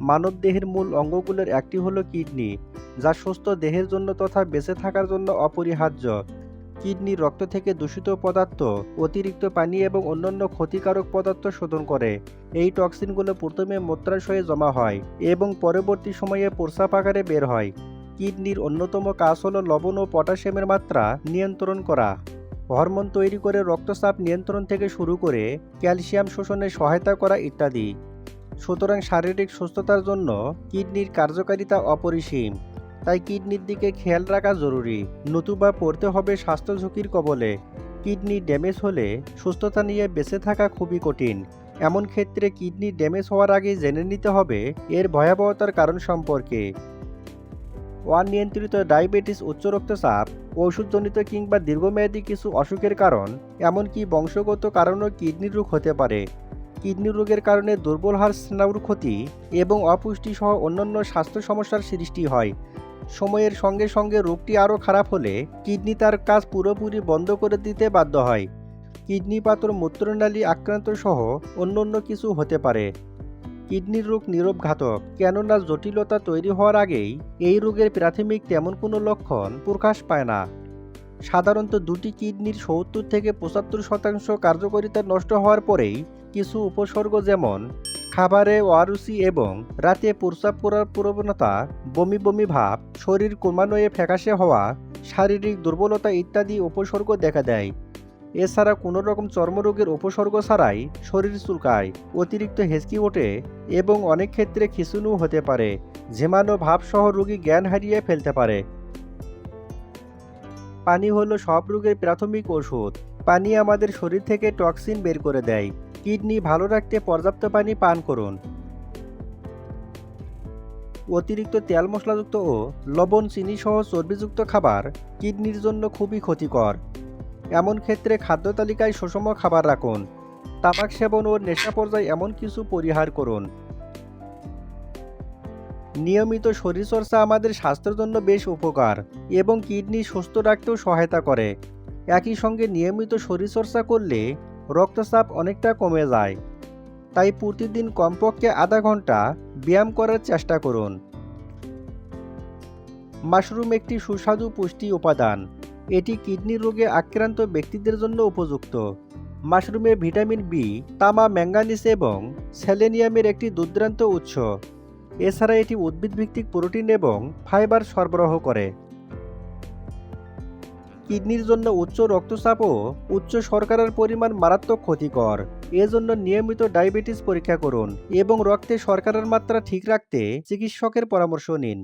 মানবদেহের মূল অঙ্গগুলোর একটি হলো কিডনি, যা সুস্থ দেহের জন্য তথা বেঁচে থাকার জন্য অপরিহার্য। কিডনি রক্ত থেকে দূষিত পদার্থ, অতিরিক্ত পানি এবং অন্যান্য ক্ষতিকারক পদার্থ শোধন করে। এই টক্সিনগুলো প্রথমে মূত্রাশয়ে জমা হয় এবং পরবর্তী সময়ে প্রস্রাব আকারে বের হয়। কিডনির অন্যতম কাজ হল লবণ ও পটাশিয়ামের মাত্রা নিয়ন্ত্রণ করা। হরমোন তৈরি করে রক্তচাপ নিয়ন্ত্রণ থেকে শুরু করে ক্যালসিয়াম শোষণে সহায়তা করা ইত্যাদি। সুতরাং শারীরিক সুস্থতার জন্য কিডনির কার্যকারিতা অপরিসীম। তাই কিডনির দিকে খেয়াল রাখা জরুরি। নতুবা পড়তে হবে স্বাস্থ্য ঝুঁকির কবলে। কিডনি ড্যামেজ হলে সুস্থতা নিয়ে বেঁচে থাকা খুবই কঠিন। এমন ক্ষেত্রে কিডনি ড্যামেজ হওয়ার আগে জেনে নিতে হবে এর ভয়াবহতার কারণ সম্পর্কে। অনিয়ন্ত্রিত ডায়াবেটিস, উচ্চ রক্তচাপ, ওষুধজনিত কিংবা দীর্ঘমেয়াদী কিছু অসুখের কারণ, এমনকি বংশগত কারণেও কিডনি রোগ হতে পারে। কিডনি রোগের কারণে দুর্বল হাড়, স্নায়ুর ক্ষতি এবং অপুষ্টি সহ অন্যান্য স্বাস্থ্য সমস্যার সৃষ্টি হয়। সময়ের সঙ্গে সঙ্গে রোগটি আরও খারাপ হলে কিডনি তার কাজ পুরোপুরি বন্ধ করে দিতে বাধ্য হয়। কিডনি পাথর, মূত্রনালী আক্রান্ত সহ অন্যান্য কিছু হতে পারে। কিডনির রোগ নীরব ঘাতক কেননা জটিলতা তৈরি হওয়ার আগেই এই রোগের প্রাথমিক তেমন কোনো লক্ষণ প্রকাশ পায় না। সাধারণত দুটি কিডনির সত্তর থেকে পঁচাত্তর শতাংশ কার্যকারিতা নষ্ট হওয়ার পরেই কিছু উপসর্গ যেমন, খাবারে ওয়ারুসি এবং রাতে প্রস্রাব করার প্রবণতা, বমি বমি ভাব, শরীর ক্রমান্বয়ে ফ্যাকাশে হওয়া, শারীরিক দুর্বলতা ইত্যাদি উপসর্গ দেখা দেয়। এছাড়া কোনো রকম চর্মরোগের উপসর্গ ছাড়াই শরীর চুলকায়, অতিরিক্ত হেঁচকি ওঠে এবং অনেক ক্ষেত্রে খিচুনিও হতে পারে, ঝেমানো ভাবসহ রোগী জ্ঞান হারিয়ে ফেলতে পারে। পানি হলো সব রোগের প্রাথমিক ওষুধ। পানি আমাদের শরীর থেকে টক্সিন বের করে দেয়। কিডনি ভালো রাখতে পর্যাপ্ত পানি পান করুন। অতিরিক্ত তেল মশলাযুক্ত ও লবণ চিনি সহ চর্বিযুক্ত খাবার কিডনির জন্য খুবই ক্ষতিকর। এমন ক্ষেত্রে খাদ্য তালিকায় সুষম খাবার রাখুন। তামাক সেবন ও নেশা পর্যায়ে এমন কিছু পরিহার করুন। নিয়মিত শরীরচর্চা আমাদের স্বাস্থ্যের জন্য বেশ উপকার এবং কিডনি সুস্থ রাখতেও সহায়তা করে। একই সঙ্গে নিয়মিত শরীরচর্চা করলে রক্তচাপ অনেকটা কমে যায়। তাই প্রতিদিন কমপক্ষে আধা ঘণ্টা ব্যায়াম করার চেষ্টা করুন। মাশরুম একটি সুস্বাদু পুষ্টি উপাদান। এটি কিডনি রোগে আক্রান্ত ব্যক্তিদের জন্য উপযুক্ত। মাশরুমে ভিটামিন বি, তামা, ম্যাঙ্গানিজ এবং সেলেনিয়ামের একটি দুর্দান্ত উৎস। এছাড়া এটি উদ্ভিদভিত্তিক প্রোটিন এবং ফাইবার সরবরাহ করে। কিডনির জন্য উচ্চ রক্তচাপ ও উচ্চ শর্করার পরিমাণ মারাত্মক ক্ষতিকর। এজন্য নিয়মিত ডায়াবেটিস পরীক্ষা করুন এবং রক্তে শর্করার মাত্রা ঠিক রাখতে চিকিৎসকের পরামর্শ নিন।